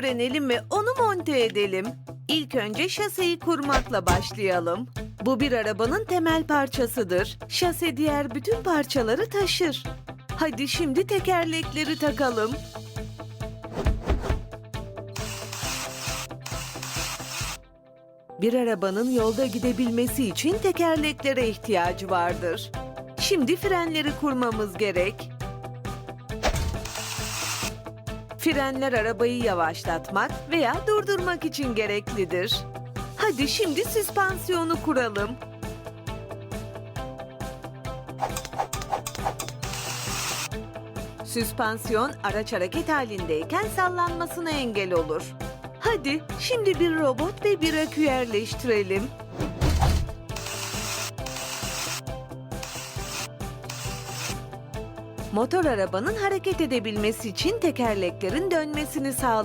öğrenelim ve onu monte edelim. İlk önce şaseyi kurmakla başlayalım. Bu bir arabanın temel parçasıdır. Şase diğer bütün parçaları taşır. Hadi şimdi tekerlekleri takalım. Bir arabanın yolda gidebilmesi için tekerleklere ihtiyacı vardır. Şimdi frenleri kurmamız gerek. Frenler arabayı yavaşlatmak veya durdurmak için gereklidir. Hadi şimdi süspansiyonu kuralım. Süspansiyon araç hareket halindeyken sallanmasına engel olur. Hadi şimdi bir robot ve bir akü yerleştirelim. Motor arabanın hareket edebilmesi için tekerleklerin dönmesini sağlar.